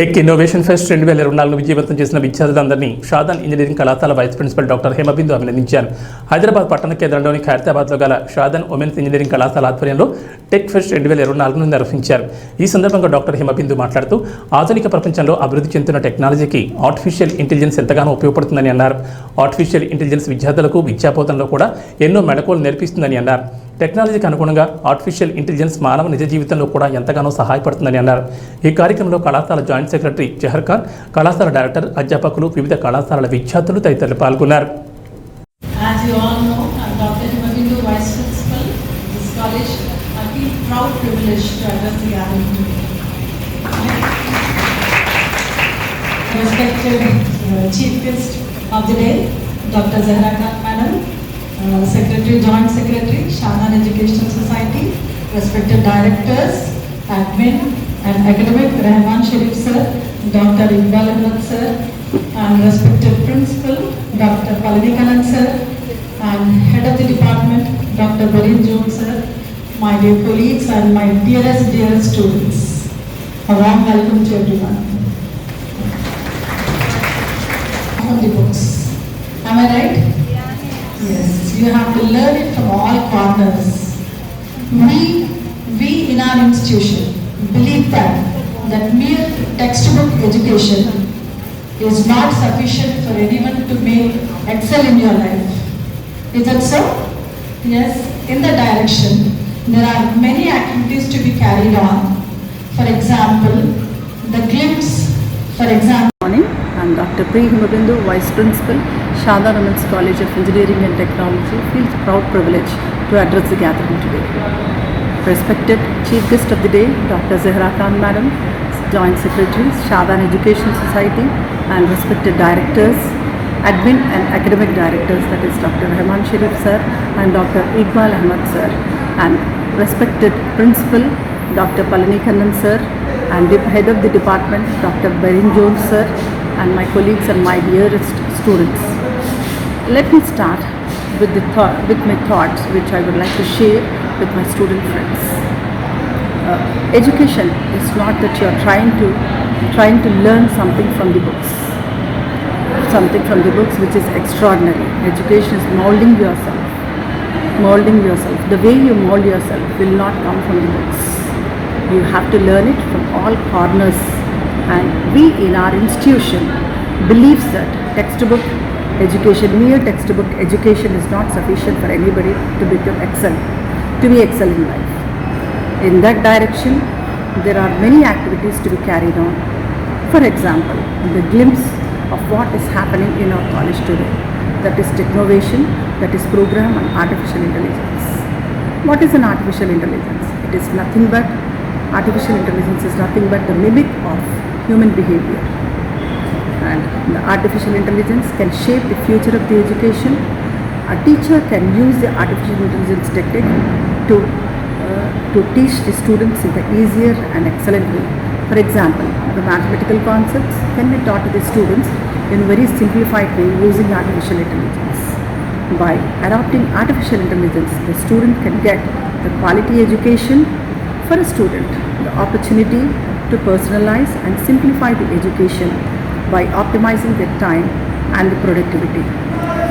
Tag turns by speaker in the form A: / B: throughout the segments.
A: Tech innovation pest రెండు వేల ఇరవై నాలుగు విజయవంతం చేసిన విద్యార్థులందరినీ షాదాన్ ఇంజనీరింగ్ కళాశాల వైస్ ప్రిన్సిపల్ డాక్టర్ హేమబిందు అభినందించారు. హైదరాబాద్ పట్టణ కేంద్రంలోని ఖైరతాబాద్లో గల షాదాన్ ఉమెన్స్ ఇంజనీరింగ్ కళాశాల ఆధ్వర్యంలో టెక్ ఫెస్ట్ రెండు వేల ఇరవై నాలుగును నిర్వహించారు. ఈ సందర్భంగా డాక్టర్ హిమబిందు మాట్లాడుతూ ఆధునిక ప్రపంచంలో అభివృద్ధి చెందుతున్న టెక్నాలజీకి ఆర్టిఫిషియల్ ఇంటెలిజెన్స్ ఎంతగానో ఉపయోగపడుతుందని అన్నారు. ఆర్టిఫిషియల్ ఇంటెలిజెన్స్ విద్యార్థులకు విద్యాబోధనలో కూడా ఎన్నో మెడకోలు నేర్పిస్తుందని అన్నారు. టెక్నాలజీకి అనుగుణంగా ఆర్టిఫిషియల్ ఇంటెలిజెన్స్ మానవ నిజ జీవితంలో కూడా ఎంతగానో సహాయపడుతుందని అన్నారు. ఈ కార్యక్రమంలో కళాశాల జాయింట్ సెక్రటరీ జహర్ ఖాన్ కళాశాల డైరెక్టర్ అధ్యాపకులు వివిధ కళాశాలల విద్యార్థులు తదితరులు పాల్గొన్నారు.
B: Respected uh, Chief Guest of the day, Dr. Zahra Khan, Madam. Uh, secretary, Joint Secretary, Shanan Education Society, respected directors, admin and academic, Rahman Sharif sir, Dr. Iqbal Ahmed sir, and respected principal, Dr. Palanikanan sir, and head of the department, Dr. Barin Jones sir, my dear colleagues and my dearest, dearest students. A warm welcome to everyone. From the books. Am I right? You have to learn it from all corners. We, we in our institution believe that, that mere textbook education is not sufficient for anyone to make excel in your life. Is that so? Yes, in the direction, there are many activities to be carried on. For example, the glimpse, for example,
C: Dr. Pri Himabindu, Vice Principal, Shada Women's College of Engineering and Technology. Feels proud privilege to address the gathering today. Respected Chief Guest of the day, Dr. Zahra Khan Madam, Joint Secretary, Shadan Education Society, and respected directors, admin and academic directors, that is Dr. Rahman Sharif sir and Dr. Iqbal Ahmed sir, and respected principal, Dr. Palani Kannan sir, and head of the department, Dr. Berin Jones sir, and my colleagues and my dearest students. Let me start with, the thought, with my thoughts, which I would like to share with my student friends. Uh, education is not that you are trying to trying to learn something from the books, something from the books which is extraordinary. Education is molding yourself, molding yourself. The way you mold yourself will not come from the books. You have to learn it from all corners. And we in our institution believes that textbook education, mere textbook education is not sufficient for anybody to become excel, to be excel in life. In that direction, there are many activities to be carried on. For example, the glimpse of what is happening in our college today. That is technovation, that is program and artificial intelligence. What is an artificial intelligence? It is nothing but, artificial intelligence is nothing but the mimic of human behavior. And the artificial intelligence can shape the future of the education. A teacher can use the artificial intelligence technique to, uh, to teach the students in the easier and excellent way. For example, the mathematical concepts can be taught to the students in a very simplified way using artificial intelligence. By adopting artificial intelligence, the student can get the quality education for a student, the opportunity to personalize and simplify the education by optimizing their time and the productivity.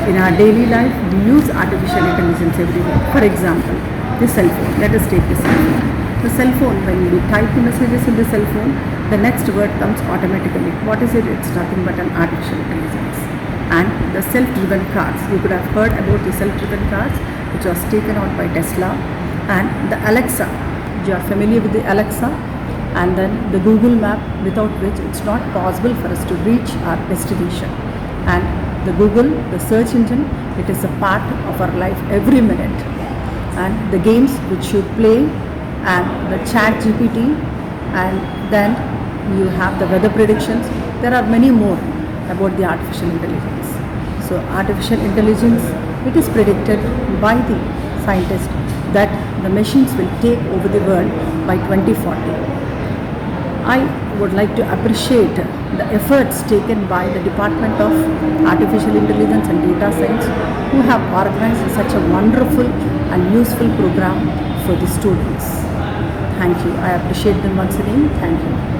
C: In our daily life, we use artificial intelligence everywhere. For example, the cell phone. Let us take the cell phone. The cell phone, when you type the messages in the cell phone, the next word comes automatically. What is it? It's nothing but an artificial intelligence. And the self-driven cars. You could have heard about the self-driven cars, which was taken out by Tesla. And the Alexa. You are familiar with the Alexa? And then the Google Map, without which it's not possible for us to reach our destination. And the Google, the search engine, it is a part of our life every minute and the games which you play and the chat GPT and then you have the weather predictions. There are many more about the artificial intelligence. So artificial intelligence, it is predicted by the scientists that the machines will take over the world by 2040. I would like to appreciate the efforts taken by the Department of Artificial Intelligence and Data Science who have organized such a wonderful and useful program for the students. Thank you. I appreciate them once again. Thank you.